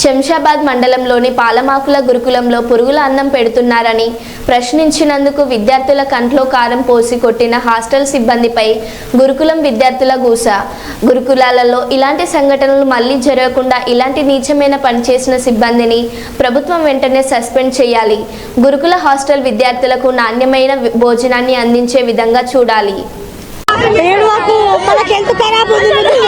శంషాబాద్ మండలంలోని పాలమాకుల గురుకులంలో పురుగుల అన్నం పెడుతున్నారని ప్రశ్నించినందుకు విద్యార్థుల కంట్లో కారం పోసి కొట్టిన హాస్టల్ సిబ్బందిపై గురుకులం విద్యార్థుల గూస. గురుకులాలలో ఇలాంటి సంఘటనలు మళ్ళీ జరగకుండా ఇలాంటి నీచమైన పనిచేసిన సిబ్బందిని ప్రభుత్వం వెంటనే సస్పెండ్ చేయాలి. గురుకుల హాస్టల్ విద్యార్థులకు నాణ్యమైన భోజనాన్ని అందించే విధంగా చూడాలి. ఏడవకు ఖరాబ్ ఉంది?